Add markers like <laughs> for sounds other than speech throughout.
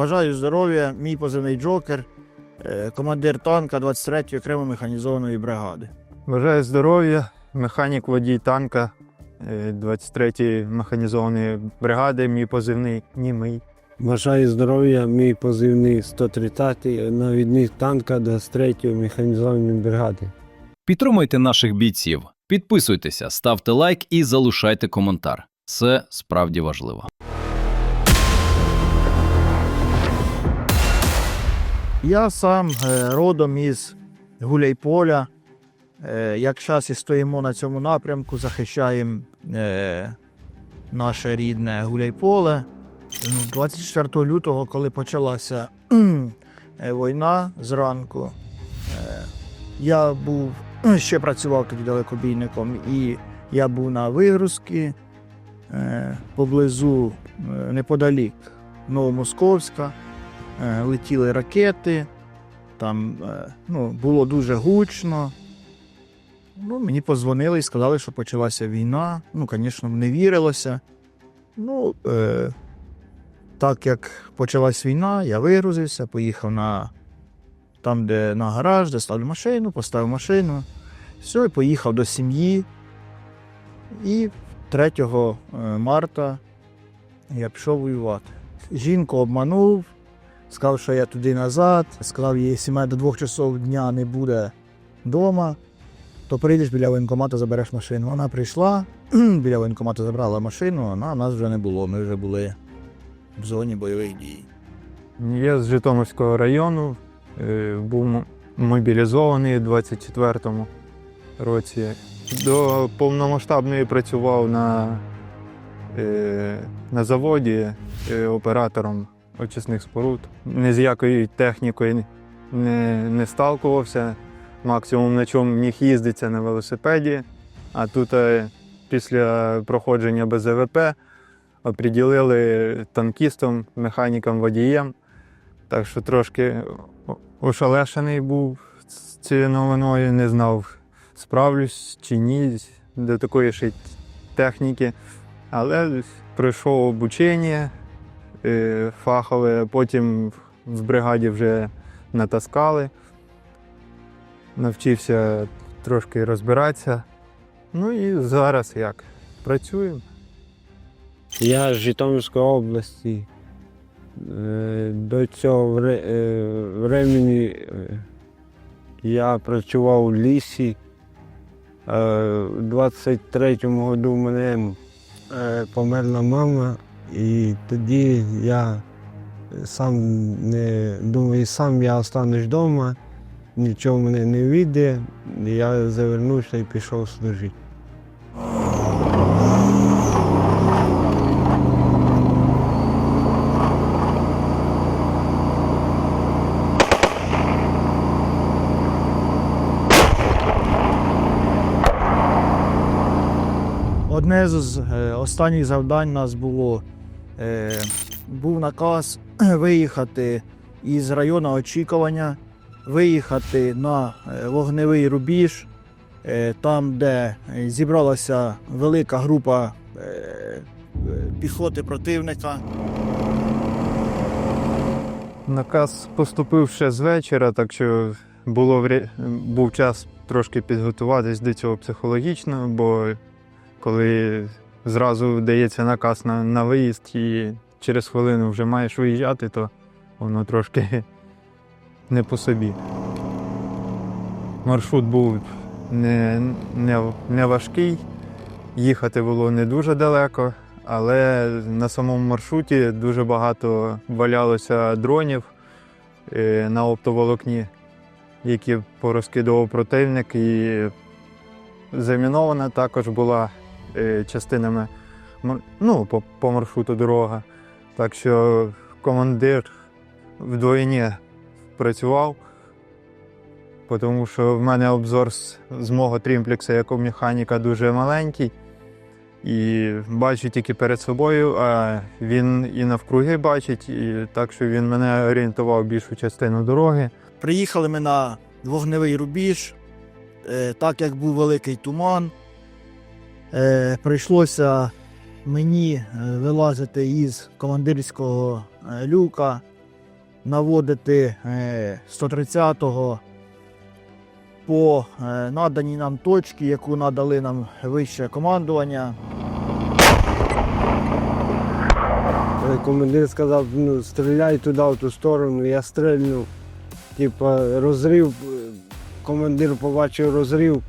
Бажаю здоров'я, мій позивний Джокер, е, командир танка 23-ї окремо механізованої бригади. Бажаю здоров'я, механік водій танка е, 23-ї механізованої бригади, мій позивний німий. Бажаю здоров'я, мій позивний 130-й, навідник танка 23-ї механізованої бригади. Підтримуйте наших бійців, підписуйтеся, ставте лайк і залишайте коментар. Це справді важливо. Я сам е, родом із Гуляйполя. Е, Як зараз і стоїмо на цьому напрямку, захищаємо е, наше рідне Гуляйполе. Ну, 24 лютого, коли почалася війна зранку, я був ще працював тоді далекобійником, і я був на вигрузці поблизу неподалік Новомосковська. Е, летіли ракети, там е, ну, було дуже гучно. Ну, мені позвонили і сказали, що почалася війна. Ну, звісно, не вірилося. Ну, е, так як почалась війна, я вигрузився, поїхав на там, де на гараж, де ставлю машину, поставив машину. Все, і поїхав до сім'ї. І 3 е, марта я пішов воювати. Жінку обманув, сказав, що я туди назад. Сказав, якщо мене до двох часов дня не буде вдома, то прийдеш біля воєнкомату, забереш машину. Вона прийшла, <clears throat> біля воєнкомату забрала машину, а нас вже не було. Ми вже були в зоні бойових дій. Я з Житомирського району, е, був мобілізований у 24-му році. До повномасштабної працював на, е, на заводі е, оператором очисних споруд. Ні з якою технікою не, не сталкувався. Максимум на чому міг їздитися на велосипеді. А тут е, після проходження БЗВП оприділили танкістом, механіком, водієм. Так що трошки о- ошелешений був цією новиною, не знав, справлюсь чи ні до такої ще техніки. Але пройшов обучення фахове, потім в бригаді вже натаскали. Навчився трошки розбиратися. Ну і зараз як? Працюємо. Я з Житомирської області. Е, До цього е, времени е, я працював у лісі. Е, У 23-му году мене е, померла мама, і тоді я сам не думаю, сам я останусь вдома, нічого мене не вийде. Я завернувся і пішов служити. Одне з е, останніх завдань у нас було був наказ <clears throat> виїхати із району очікування, виїхати на е, вогневий рубіж, е, там, де е, зібралася велика група е, е, піхоти противника. Наказ поступив ще з вечора, так що було був час трошки підготуватись до цього психологічно, бо коли зразу дається наказ на, на виїзд і через хвилину вже маєш виїжджати, то воно трошки <laughs> не по собі. Маршрут був не, не, не важкий, їхати було не дуже далеко, але на самому маршруті дуже багато валялося дронів е, на оптоволокні, які порозкидував противник, і замінована також була частинами ну, по, по маршруту дорога. Так що командир вдвоєні працював, тому що в мене обзор з, з мого трімплекса як у механіка дуже маленький. І бачу тільки перед собою, а він і навкруги бачить, і так що він мене орієнтував більшу частину дороги. Приїхали ми на вогневий рубіж, е, так як був великий туман. Е, прийшлося мені е, вилазити із командирського е, люка наводити е, 130-го по е, наданій нам точці, яку надали нам вище командування. Командир сказав, ну стріляй туди, в ту сторону, я стрельнув. Типа розрив, командир побачив розрив,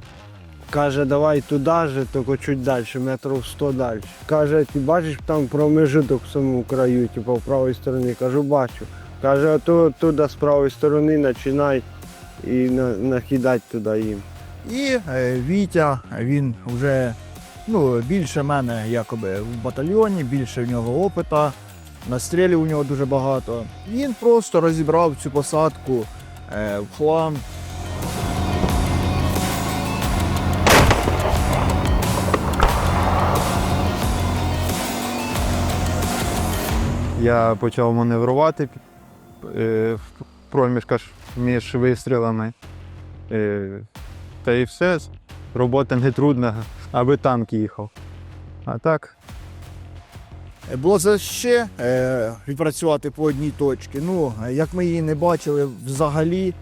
каже, давай туди же, тільки чуть далі, метрів 100 далі. Каже, ти бачиш там промежуток в самому краю, типу, в правій стороні. Кажу, бачу. Каже, то туди з правої сторони починай і на, накидати туди їм. І е, Вітя, він вже ну, більше мене якоби в батальйоні, більше в нього опита, настрілів у нього дуже багато. Він просто розібрав цю посадку е, в хлам. Я почав маневрувати е, в проміжках між вистрілами. Е, Та і все. Робота не трудна, аби танк їхав. А так, Е, Було за ще е, відпрацювати по одній точці. Ну, як ми її не бачили взагалі,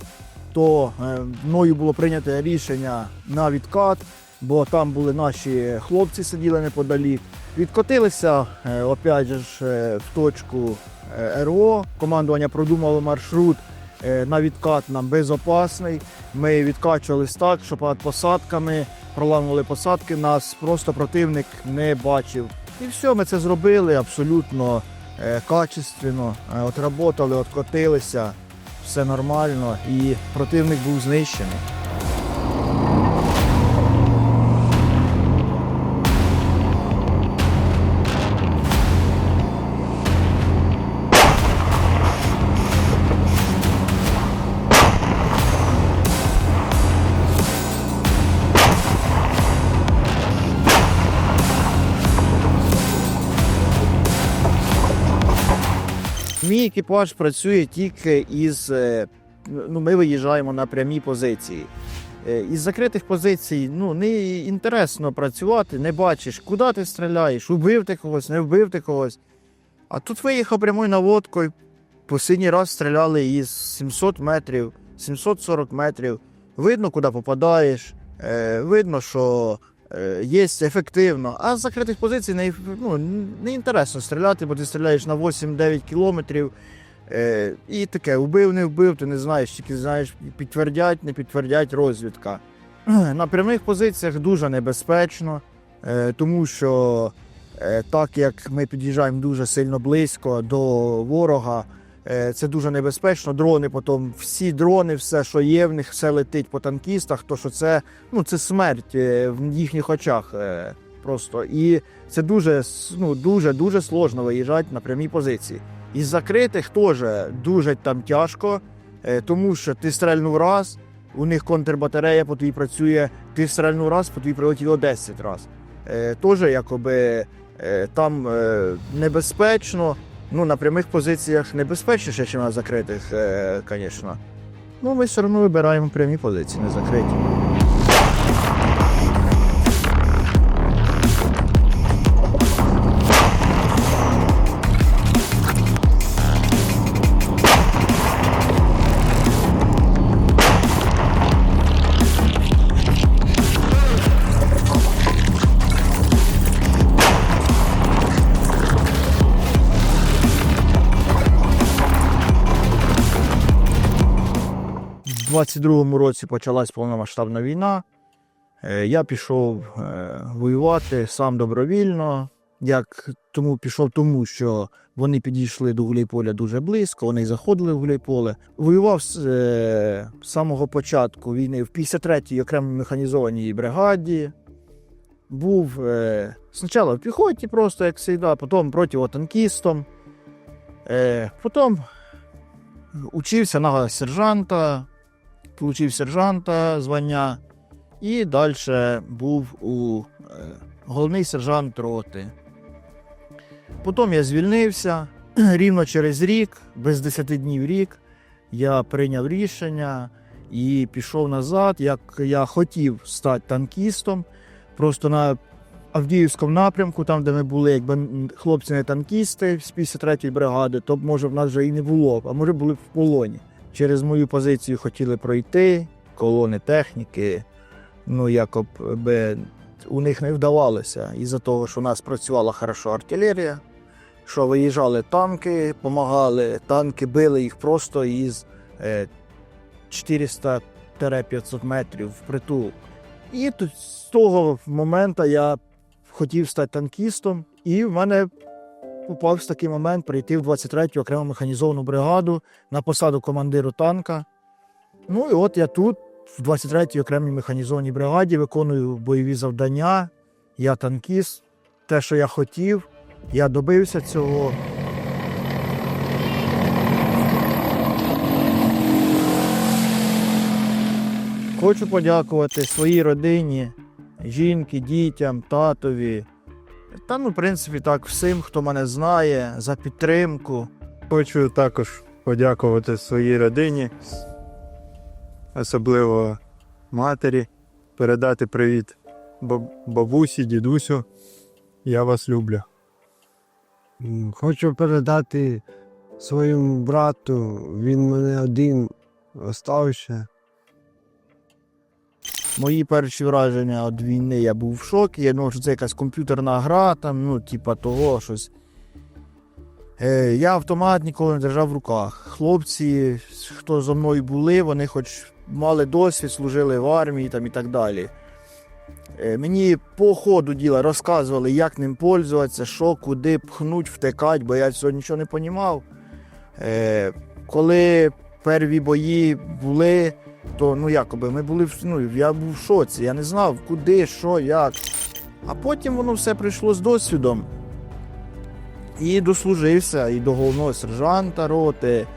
то е, мною було прийнято рішення на відкат, бо там були наші хлопці, сиділи неподалік. Відкотилися е, опять же е, в точку е, РО. Командування продумало маршрут на відкат нам безопасний. Ми відкачувались так, що перед посадками проламували посадки, нас просто противник не бачив. І все, ми це зробили абсолютно качественно. Отработали, откотилися, все нормально, і противник був знищений. Екіпаж працює тільки із. е, Ну, ми виїжджаємо на прямі позиції. Е, Із закритих позицій ну, не інтересно працювати, не бачиш, куди ти стріляєш, убив ти когось, не вбив ти когось. А тут виїхав прямою наводкою. Посиній раз стріляли із 700 метрів, 740 метрів. Видно, куди попадаєш, е, видно, що є ефективно. А з закритих позицій не, ну, не інтересно стріляти, бо ти стріляєш на 8-9 кілометрів. Е, і таке, вбив, не вбив, ти не знаєш, тільки знаєш, підтвердять, не підтвердять розвідка. <clears throat> На прямих позиціях дуже небезпечно, е, тому що е, так як ми під'їжджаємо дуже сильно близько до ворога, е, це дуже небезпечно. Дрони, потім всі дрони, все, що є в них, все летить по танкістах, то що це, ну, це смерть е, в їхніх очах. е, Просто. І це дуже ну, дуже дуже сложно виїжджати на прямі позиції. Із закритих теж дуже там тяжко, е, тому що ти стрельнув раз, у них контрбатарея по тобі працює, ти стрельнув раз, по тобі прилетіло 10 раз. Е, Теж якоби е, там е, небезпечно. Ну, на прямих позиціях небезпечніше, ніж на закритих, е, звісно. Ну, ми все одно вибираємо прямі позиції, не закриті. В 22-му році почалась повномасштабна війна. Е, Я пішов е, воювати сам добровільно. Як тому пішов, тому що вони підійшли до Гуляйполя дуже близько, вони заходили в Гуляйполе. Воював з е, самого початку війни в 53-й окремій механізованій бригаді. Був е, спочатку в піхоті, просто як завжди, потім противотанкістом. Е, потім учився на сержанта, отримав сержанта звання і далі був у е, головний сержант роти. Потім я звільнився <clears throat> рівно через рік, без 10 днів рік, я прийняв рішення і пішов назад. Як я хотів стати танкістом, просто на Авдіївському напрямку, там, де ми були, якби хлопці не танкісти з 53-ї бригади, то може в нас вже і не було, а може були б в полоні. Через мою позицію хотіли пройти, колони техніки. Ну, якоб би у них не вдавалося. Із-за того, що у нас працювала хорошо артилерія, що виїжджали танки, допомагали, танки били їх просто із е, 400-500 метрів в притул. І тут з того моменту я хотів стати танкістом, і в мене попався такий момент прийти в 23-ю окрему механізовану бригаду на посаду командиру танка. Ну і от я тут, в 23-й окремій механізованій бригаді, виконую бойові завдання. Я танкіст. Те, що я хотів, я добився цього. Хочу подякувати своїй родині, жінки, дітям, татові. Та ну, в принципі, так, всім, хто мене знає, за підтримку. Хочу також подякувати своїй родині, особливо матері, передати привіт бабусі, дідусю. Я вас люблю. Хочу передати своєму брату, він мене один остався. Мої перші враження від війни я був в шокі. Я думав, що це якась комп'ютерна гра, там, ну, типа того, щось. Е, я автомат ніколи не держав в руках. Хлопці, хто зо мною були, вони хоч мали досвід, служили в армії там, і так далі. Е, мені по ходу діла розказували, як ним пользуватися, що, куди пхнуть, втекати, бо я цього нічого не розумів. Е, коли перві бої були, то ну якоби ми були в- ну, я був в шоці, я не знав, куди, що, як. А потім воно все прийшло з досвідом. І дослужився і до головного сержанта роти,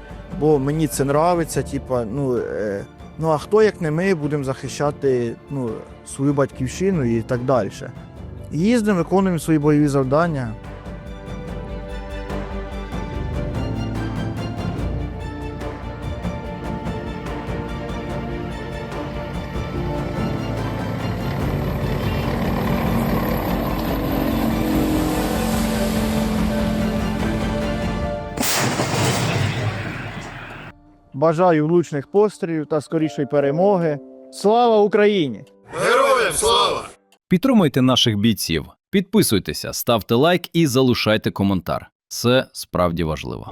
бо мені це нравиться, типа, ну, е, ну а хто, як не ми, будемо захищати ну, свою батьківщину і так далі. Їздимо, виконуємо свої бойові завдання. Бажаю влучних пострілів та скорішої перемоги. Слава Україні! Героям слава! Підтримуйте наших бійців, підписуйтеся, ставте лайк і залишайте коментар. Це справді важливо.